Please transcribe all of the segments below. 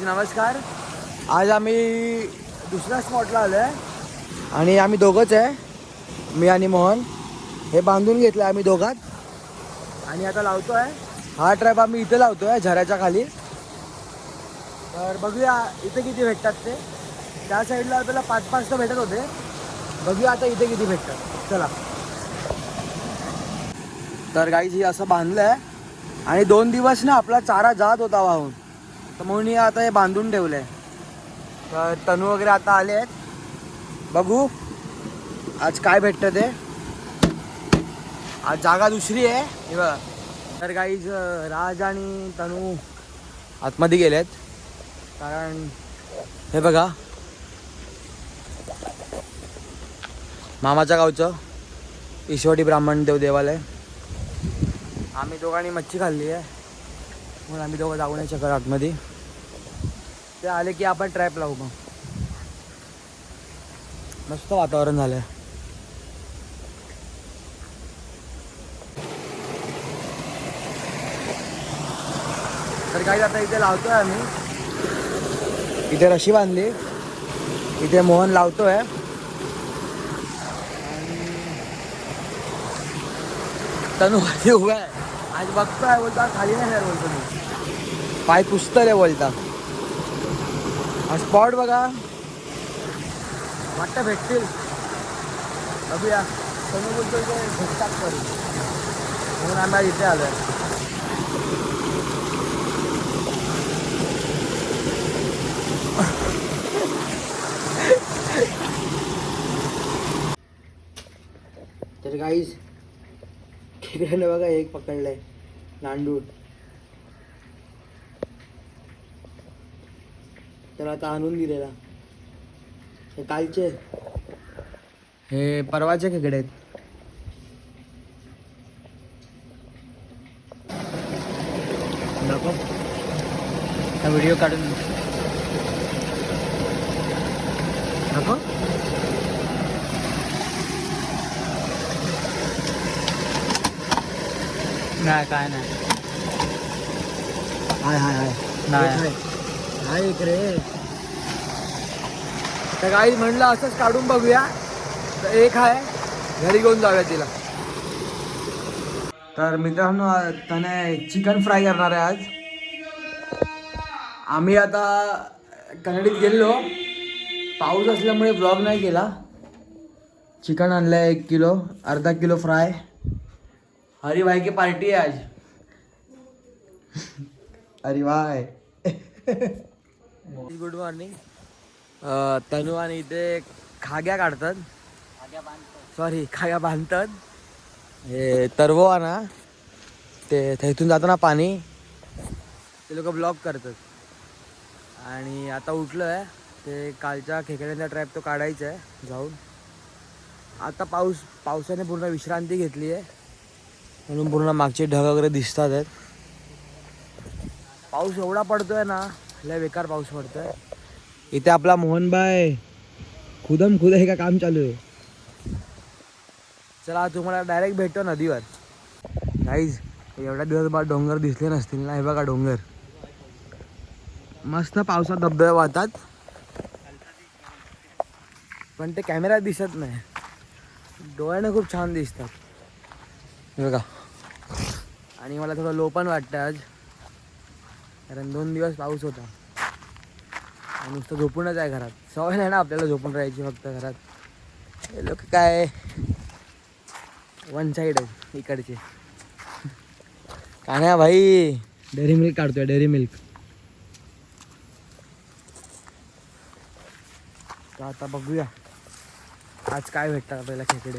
नमस्कार. आज आम्ही दुसऱ्या स्पॉटला आलो आहे आणि आम्ही दोघंच आहे. मी आणि मोहन. हे बांधून घेतलं आम्ही दोघात. आणि आता लावतो आहे हा ट्रॅप आम्ही इथे लावतो आहे झऱ्याच्या खाली. तर बघूया इथे किती भेटतात ते. त्या साईडला आपल्याला पाच पाच तर भेटत होते. बघूया आता इथे किती भेटतात. चला. तर गाईज ही असं बांधलं आहे आणि दोन दिवस ना आपला चारा जात होता वाहून. तर म्हणून हे आता हे बांधून ठेवलं आहे तर तनू वगैरे आता आले आहेत. बघू. आज काय भेटतं ते. आज जागा दुसरी आहे. हे बघा. तर काही राज आणि तनू आतमध्ये गेलेत कारण हे बघा. मामाच्या गावचं ईश्वरी ब्राह्मण देव देवालय. आम्ही दोघांनी मच्छी खाल्ली आहे. म्हणून आम्ही दोघं जाऊ नाही शकत आतमध्ये. ते आले की आपण ट्रॅप लावू मग. मस्त वातावरण झालं तर काही आता इथे लावतोय आम्ही. इथे रशी बांधली. इथे मोहन लावतोय. तनु खाली उभा आहे. आज बघतोय बोलता खाली नाही बोलतो मी. पाय पुसतले बोलता. हा स्पॉट बघा. वाटतं भेटतील. बघूया. तनु बोलतो ते भेटतात करू म्हणून आम्हाला इथे इथे आहे तर काहीच खेकड्यानं बघा एक पकडलंय. नांदूर तर आता आणून दिलेला. हे कालचे. हे परवाचे खेकडे आहेत? नको हा व्हिडिओ काढून नको नाही काय नाही. हाय हाय हाय. नाही. एक रे. हाय तर काही म्हणलं असंच काढून बघूया. तर एक आहे घरी घेऊन जाऊया तिला. तर मित्रांनो त्याने चिकन फ्राय करणार आहे आज. आम्ही आता कन्नडीत गेलो पाऊस असल्यामुळे ब्लॉग नाही केला. चिकन आणलं आहे एक किलो अर्धा किलो फ्राय. हरिभाई की पार्टी आहे आज. अरे वाय गुड मॉर्निंग तनु आणि इथे खाग्या काढतात. सॉरी खाग्या बांधतात. हे तरवो ना ते थैथून जातं ना पाणी ते लोक ब्लॉक करतात. आणि आता उठलं आहे ते कालच्या खेकड्यांचा ट्रॅप तो काढायचा आहे जाऊन. आता पाऊस पावसाने पूर्ण विश्रांती घेतली आहे. म्हणून पूर्ण मागचे ढग वगैरे दिसतात आहेत पाऊस एवढा पडतोय ना लय बेकार पाऊस पडतोय. इथे आपला मोहनबाय खुदम खुद हे का काम चालू आहे? चला तुम्हाला डायरेक्ट भेटतो नदीवर. काहीच एवढ्या दिवस बाद डोंगर दिसले नसतील ना हे बघा डोंगर. मस्त पावसात धबधबे वाहतात. पण ते कॅमेऱ्यात दिसत नाही. डोळ्याने खूप छान दिसतात. हे बघा. आणि मला थोडं लो पण वाटतं आज. कारण दोन दिवस पाऊस होता. आणि नुसतं झोपूनच आहे घरात. सवय नाही ना आपल्याला झोपून राहायची फक्त घरात. हे लोक काय? वन साईड आहे इकडचे. कान्या भाई. डेअरी मिल्क काढतोय डेअरी मिल्क तर आता बघूया. आज काय भेटतात आपल्याला खेकडे?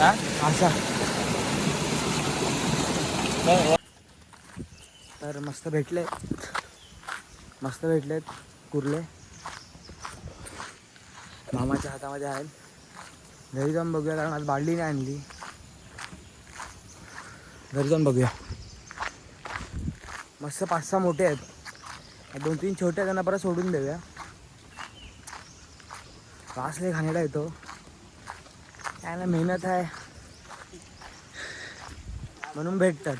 हा? असा तर मस्त भेटले मस्त भेटलेत कुर्ले. मामाच्या हातामध्ये आहेत. घरी जाऊन बघूया कारण आज बादली नाही आणली. घरी जाऊन बघूया. मस्त पाच सहा मोठे आहेत. दोन तीन छोटे आहेत त्यांना परत सोडून देऊया. वास लय खाण्याला येतो. काय ना मेहनत आहे. म्हणून भेटतात.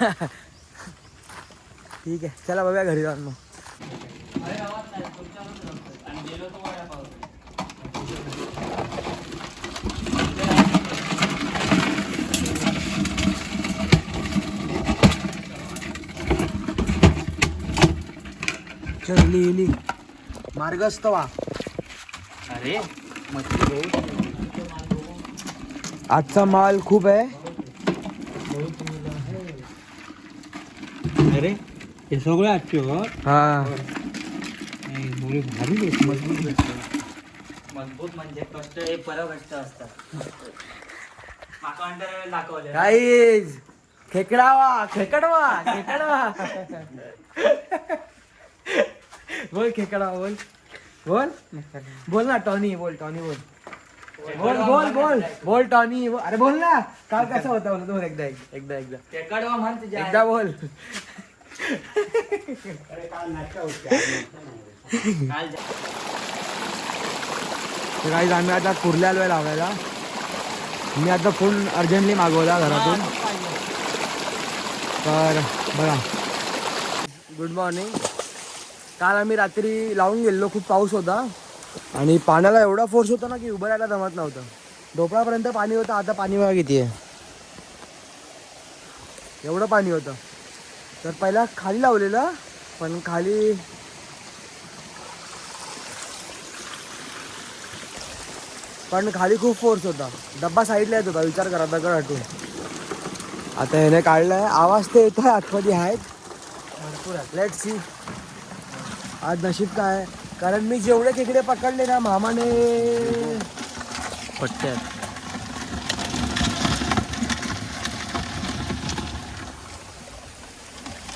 ठीक आहे चला बघूया घरी जाऊन मग. चरली मार्गस्तवा वा. अरे. मच्छी आजचा माल खूप आहे. अरे हे सगळं आजचे हो. हा. मुली भारी मजबूत मजबूत म्हणजे कष्ट हे परकष्ट असतात. माका अंडर दाखवले. गाईज खेकडावा खेकडवा खेकडवा. बोल खेकडा बोल. बोल. बोल ना टॉनी बोल टॉनी बोल. बोल बोल बोल. बोल टॉनी. अरे बोल ना. काल कसं होता बोल बोल एकदा एकदा एकदा एकदा. बोल. काल जा- तर काही आम्ही आता कुर्ल्या आलोय लावायला. मी आता फोन अर्जंटली मागवला घरातून. तर बघा. गुड मॉर्निंग काल आम्ही रात्री लावून गेलो खूप पाऊस होता. आणि पाण्याला एवढा फोर्स होता ना की उभं राहायला जमत नव्हतं. ढोपळापर्यंत पाणी होतं आता पाणी बघा किती आहे. एवढं पाणी होतं. तर पहिला खाली लावलेलं पण खाली पण खाली खूप फोर्स होता. डब्बा साईडला येत होता विचार करा दगड हटून. आता ह्याने काढलाय. आवाज ते येत आहे आतमध्ये आहेत. भरपूर आहेत. लेट सी आज नशीब काय कारण मी जेवढे खेकडे पकडले ना मामाने पट्ट्यात.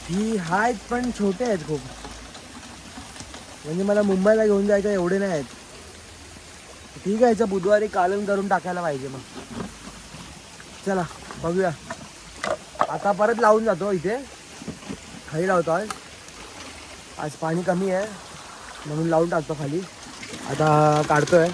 ही आहेत पण छोटे आहेत खूप. म्हणजे मला मुंबईला घेऊन जायचं एवढे नाही आहेत. ठीक आहे बुधवारी कालन करून टाकायला पाहिजे मग. चला बघूया. आता परत लावून जातो इथे. खाली लावतो आज आज पाणी कमी आहे, म्हणून लावून टाकतो खाली. आता काढतोय.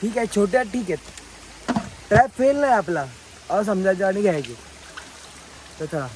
ठीक आहे, छोट्या ठीक आहेत. ट्रॅप फेल नाही आपला. असमजायचं आणि घ्यायचे. तर चला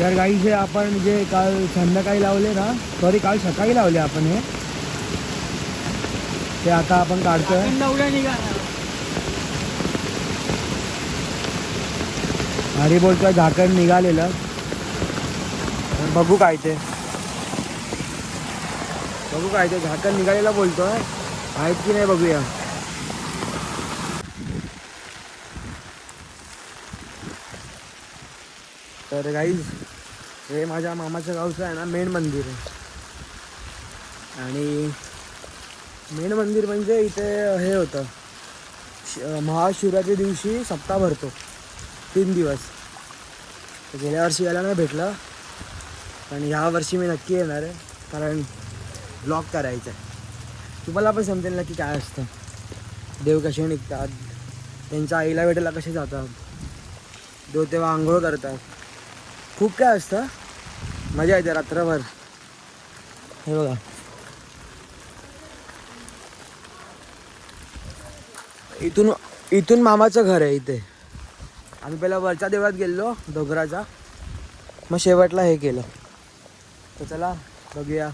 तर गाई हे आपण जे काल संध्याकाळी लावले ना सॉरी काल सकाळी लावले आपण हे. ते आता आपण काढतोय. हरी बोलतोय झाकण निघालेलं. बघू काय ते. बघू काय ते झाकण निघालेलं बोलतोय. आहेत की नाही बघूया. तर गाईज हे माझ्या मामाच्या गावचं आहे ना मेन मंदिर आहे. आणि मेन मंदिर म्हणजे इथे हे होतं. श- महाशिवरात्री दिवशी सप्ताह भरतो. तीन दिवस. गेल्या वर्षी यायला नाही भेटलं. पण ह्या वर्षी मी नक्की येणार आहे कारण ब्लॉग करायचं आहे. तुम्हाला पण समजेल ना की काय असतं. देव कसे निघतात त्यांच्या आईला भेटायला कसे जातात. देव तेव्हा आंघोळ करतात. खूप काय असतं मजा येते रात्रभर. हे बघा. इथून इथून मामाचं घर आहे इथे. आम्ही पहिला वरच्या देवळात गेलो डोंगराचा. मग शेवटला हे केलं. तर चला बघूया.